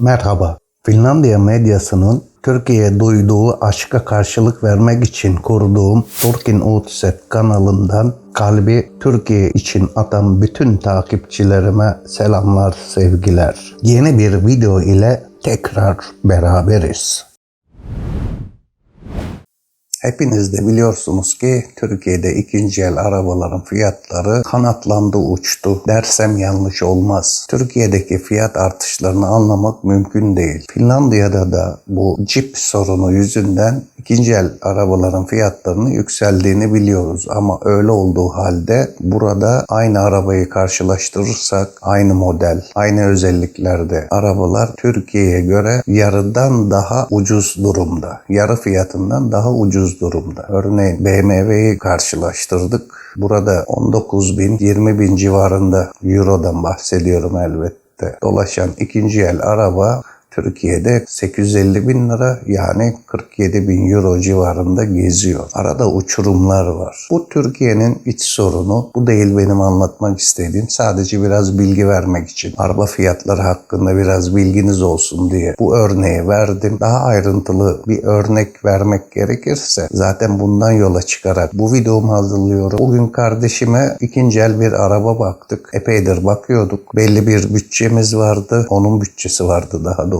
Merhaba. Finlandiya medyasının Türkiye'ye duyduğu aşka karşılık vermek için kurduğum Turkin Uutset kanalından kalbi Türkiye için atan bütün takipçilerime selamlar, sevgiler. Yeni bir video ile tekrar beraberiz. Hepiniz de biliyorsunuz ki Türkiye'de ikinci el arabaların fiyatları kanatlandı uçtu dersem yanlış olmaz. Türkiye'deki fiyat artışlarını anlamak mümkün değil. Finlandiya'da da bu Jeep sorunu yüzünden ikinci el arabaların fiyatlarının yükseldiğini biliyoruz. Ama öyle olduğu halde burada aynı arabayı karşılaştırırsak aynı model, aynı özelliklerde arabalar Türkiye'ye göre yarıdan daha ucuz durumda. Yarı fiyatından daha ucuz durumda. Örneğin BMW'yi karşılaştırdık. Burada 19 bin, 20 bin civarında Euro'dan bahsediyorum elbette. Dolaşan ikinci el araba Türkiye'de 850 bin lira yani 47 bin euro civarında geziyor. Arada uçurumlar var. Bu Türkiye'nin iç sorunu. Bu değil benim anlatmak istediğim. Sadece biraz bilgi vermek için. Araba fiyatları hakkında biraz bilginiz olsun diye bu örneği verdim. Daha ayrıntılı bir örnek vermek gerekirse zaten bundan yola çıkarak bu videomu hazırlıyorum. Bugün kardeşime ikinci el bir araba baktık. Epeydir bakıyorduk. Belli bir bütçemiz vardı. Onun bütçesi vardı daha doğrusu.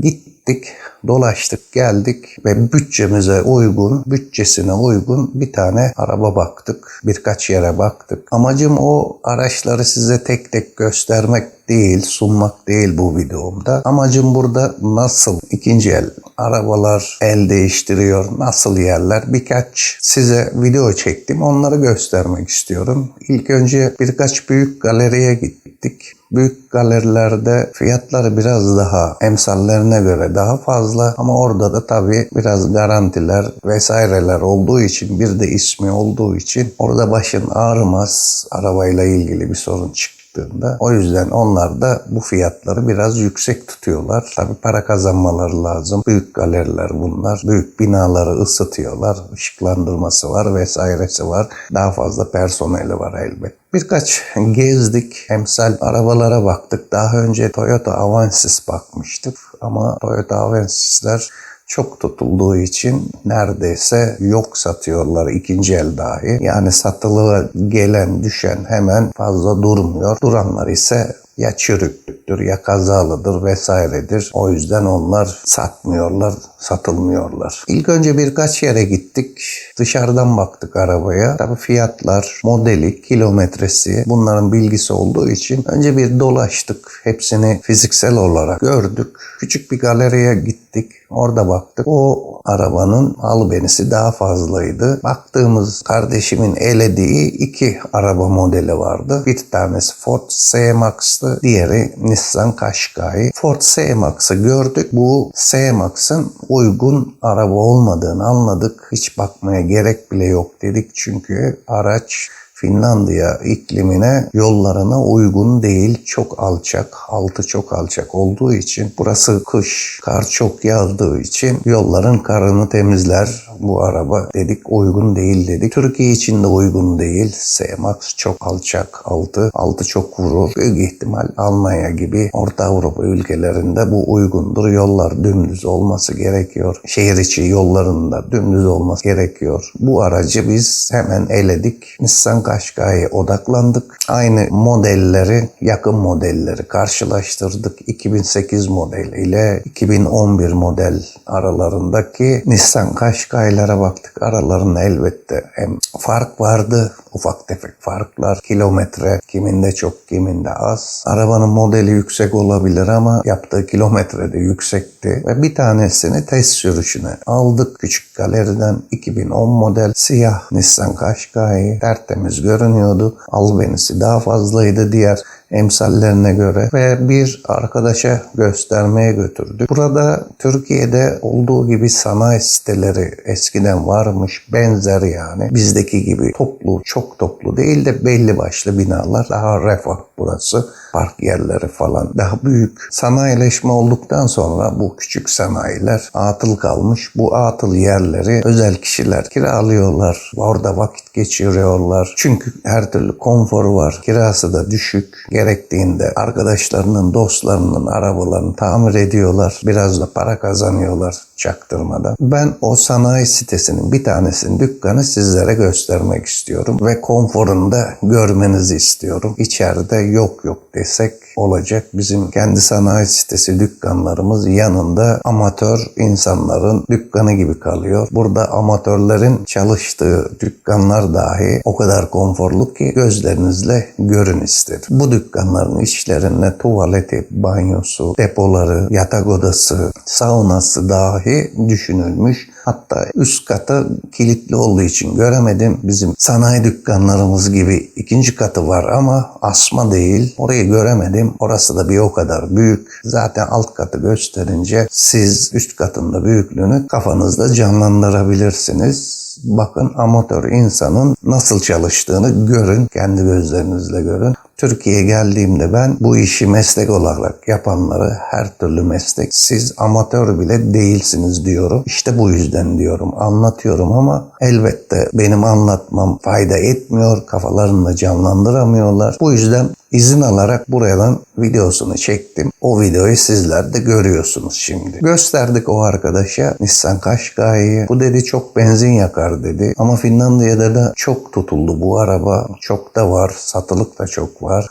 Gittik, dolaştık, geldik ve bütçemize uygun, bütçesine uygun bir tane araba baktık. Birkaç yere baktık. Amacım o araçları size tek tek göstermek değil, sunmak değil bu videomda. Amacım burada nasıl ikinci el arabalar el değiştiriyor, nasıl yerler birkaç size video çektim. Onları göstermek istiyorum. İlk önce birkaç büyük galeriye gittik. Büyük galerilerde fiyatları biraz daha emsallerine göre daha fazla. Ama orada da tabii biraz garantiler vesaireler olduğu için bir de ismi olduğu için orada başın ağrımaz arabayla ilgili bir sorun çıktı çıktığında. O yüzden onlar da bu fiyatları biraz yüksek tutuyorlar. Tabii para kazanmaları lazım. Büyük galeriler bunlar. Büyük binaları ısıtıyorlar. Işıklandırması var vesairesi var. Daha fazla personeli var elbet. Birkaç gezdik. Emsal arabalara baktık. Daha önce Toyota Avensis bakmıştık. Ama Toyota Avensis'ler çok tutulduğu için neredeyse yok satıyorlar ikinci el dahi. Yani satılığa gelen düşen hemen fazla durmuyor. Duranlar ise ya çürüklüktür ya kazalıdır vesairedir. O yüzden onlar satmıyorlar, satılmıyorlar. İlk önce birkaç yere gittik. Dışarıdan baktık arabaya. Tabii fiyatlar, modeli, kilometresi bunların bilgisi olduğu için önce bir dolaştık. Hepsini fiziksel olarak gördük. Küçük bir galeriye gittik. Orada baktık. O arabanın albenisi daha fazlaydı. Baktığımız kardeşimin elediği iki araba modeli vardı. Bir tanesi Ford C-Max'tı. Diğeri Nissan Qashqai. Ford C-Max'ı gördük. Bu C-Max'ın uygun araba olmadığını anladık. Hiç bakmaya gerek bile yok dedik. Çünkü araç Finlandiya iklimine, yollarına uygun değil. Çok alçak, altı çok alçak olduğu için burası kış, kar çok yağdığı için yolların karını temizler bu araba dedik uygun değil dedik. Türkiye için de uygun değil. C-Max çok alçak altı, altı çok kuru. Büyük ihtimal Almanya gibi Orta Avrupa ülkelerinde bu uygundur. Yollar dümdüz olması gerekiyor. Şehir içi yollarında dümdüz olması gerekiyor. Bu aracı biz hemen eledik. Nissan Qashqai'ye odaklandık. Aynı modelleri, yakın modelleri karşılaştırdık. 2008 model ile 2011 model aralarındaki Nissan Qashqai'lere baktık. Aralarında elbette hem fark vardı. Ufak tefek farklar. Kilometre kiminde çok kiminde az. Arabanın modeli yüksek olabilir ama yaptığı kilometre de yüksekti. Ve bir tanesini test sürüşüne aldık. Küçük galeriden 2010 model siyah Nissan Qashqai tertemiz görünüyordu. Albenisi daha fazlaydı diğer emsallerine göre ve bir arkadaşa göstermeye götürdük. Burada Türkiye'de olduğu gibi sanayi siteleri eskiden varmış benzer yani bizdeki gibi toplu çok toplu değil de belli başlı binalar daha refah burası. Park yerleri falan. Daha büyük sanayileşme olduktan sonra bu küçük sanayiler atıl kalmış. Bu atıl yerleri özel kişiler kiralıyorlar. Orada vakit geçiriyorlar. Çünkü her türlü konforu var. Kirası da düşük. Gerektiğinde arkadaşlarının, dostlarının arabalarını tamir ediyorlar. Biraz da para kazanıyorlar çaktırmadan. Ben o sanayi sitesinin bir tanesinin dükkanı sizlere göstermek istiyorum ve konforunu da görmenizi istiyorum. İçeride yok yok desek olacak. Bizim kendi sanayi sitesi dükkanlarımız yanında amatör insanların dükkanı gibi kalıyor. Burada amatörlerin çalıştığı dükkanlar dahi o kadar konforlu ki gözlerinizle görün istedim. Bu dükkanların içlerinde tuvaleti, banyosu, depoları, yatak odası, saunası dahi düşünülmüş. Hatta üst katı kilitli olduğu için göremedim. Bizim sanayi dükkanlarımız gibi ikinci katı var ama asma değil. Orayı göremedim. Orası da bir o kadar büyük. Zaten alt katı gösterince siz üst katında büyüklüğünü kafanızda canlandırabilirsiniz. Bakın amatör insanın nasıl çalıştığını görün, kendi gözlerinizle görün. Türkiye'ye geldiğimde ben bu işi meslek olarak yapanları her türlü meslek siz amatör bile değilsiniz diyorum. İşte bu yüzden diyorum anlatıyorum ama elbette benim anlatmam fayda etmiyor. Kafalarını canlandıramıyorlar. Bu yüzden izin alarak buradan videosunu çektim. O videoyu sizler de görüyorsunuz şimdi. Gösterdik o arkadaşa Nissan Qashqai'yi. Bu dedi çok benzin yakar dedi. Ama Finlandiya'da da çok tutuldu bu araba. Çok da var. Satılık da çok var.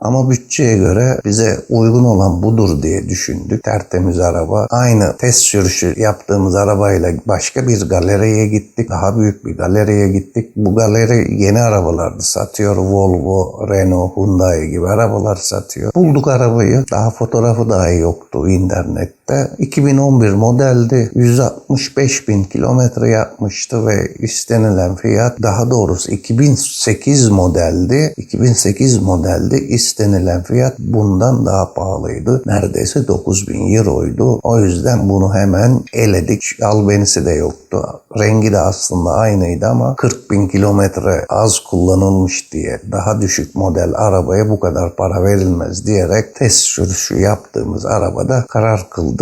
Ama bütçeye göre bize uygun olan budur diye düşündük. Tertemiz araba. Aynı test sürüşü yaptığımız arabayla başka bir galeriye gittik. Daha büyük bir galeriye gittik. Bu galeri yeni arabalardı satıyor. Volvo, Renault, Hyundai gibi arabalar satıyor. Bulduk arabayı. Daha fotoğrafı dahi yoktu internette. 2011 modeldi. 165 bin kilometre yapmıştı ve istenilen fiyat daha doğrusu 2008 modeldi. 2008 modeldi istenilen fiyat bundan daha pahalıydı. Neredeyse 9000 euroydu. O yüzden bunu hemen eledik. Albenisi de yoktu. Rengi de aslında aynıydı ama 40 bin kilometre az kullanılmış diye daha düşük model arabaya bu kadar para verilmez diyerek test sürüşü yaptığımız arabada karar kıldık.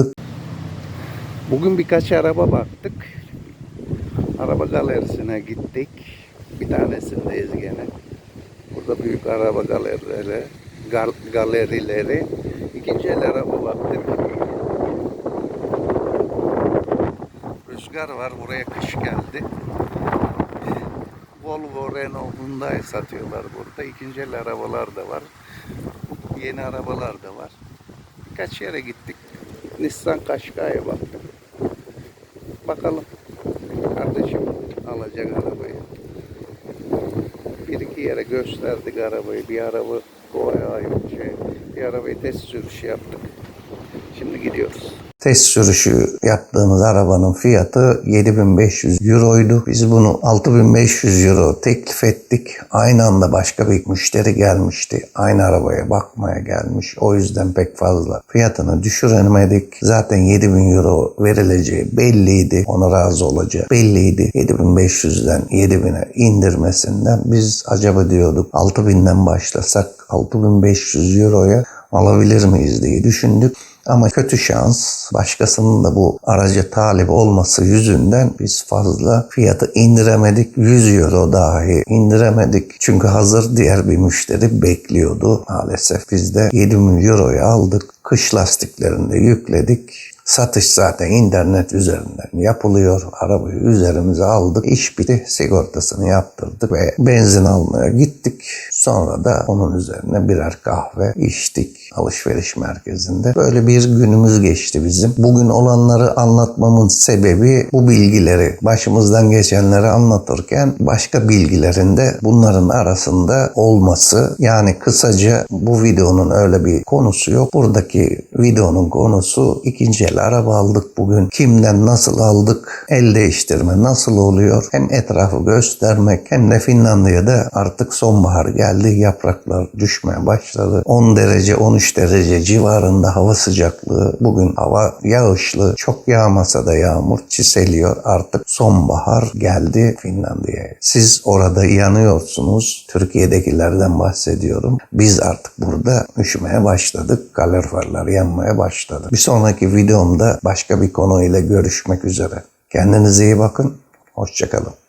Bugün birkaç araba baktık. Araba galerisine gittik. Bir tanesindeyiz gene. Burada büyük araba galerileri, gal, galerileri. İkinci el araba baktık. Rüzgar var, buraya kış geldi. Volvo, Renault, Hyundai satıyorlar burada. İkinci el arabalar da var. Yeni arabalar da var. Birkaç yere gittik. Nissan Qashqai'ye baktık. Bakalım. Kardeşim alacak arabayı. Bir iki yere gösterdik arabayı. Bir araba Goya şey, bir arabayı test sürüşü yaptık. Şimdi gidiyoruz. Test sürüşü yaptığımız arabanın fiyatı 7500 euroydu. Biz bunu 6500 euro teklif ettik. Aynı anda başka bir müşteri gelmişti. Aynı arabaya bakmaya gelmiş. O yüzden pek fazla fiyatını düşüremedik. Zaten 7000 euro verileceği belliydi. Ona razı olacağı belliydi. 7500'den 7000'e indirmesinden biz acaba diyorduk 6000'den başlasak 6500 euroya alabilir miyiz diye düşündük. Ama kötü şans başkasının da bu araca talip olması yüzünden biz fazla fiyatı indiremedik. 100 euro dahi indiremedik. Çünkü hazır diğer bir müşteri bekliyordu. Maalesef biz de 7000 euroya aldık. Kış lastiklerini yükledik. Satış zaten internet üzerinden yapılıyor. Arabayı üzerimize aldık. İş bitti. Sigortasını yaptırdık ve benzin almaya gittik. Sonra da onun üzerine birer kahve içtik alışveriş merkezinde. Böyle bir günümüz geçti bizim. Bugün olanları anlatmamın sebebi bu bilgileri başımızdan geçenleri anlatırken başka bilgilerin de bunların arasında olması. Yani kısaca bu videonun öyle bir konusu yok. Buradaki videonun konusu ikinci el araba aldık bugün. Kimden nasıl aldık? El değiştirme nasıl oluyor? Hem etrafı göstermek hem de Finlandiya'da artık sonbahar geldi. Yapraklar düşmeye başladı. 10 derece 13 derece civarında hava sıcaklığı. Bugün hava yağışlı. Çok yağmasa da yağmur çiseliyor. Artık sonbahar geldi Finlandiya'ya. Siz orada yanıyorsunuz. Türkiye'dekilerden bahsediyorum. Biz artık burada üşümeye başladık. Kaloriferler yanmaya başladı. Bir sonraki videomda başka bir konuyla görüşmek üzere. Kendinize iyi bakın. Hoşçakalın.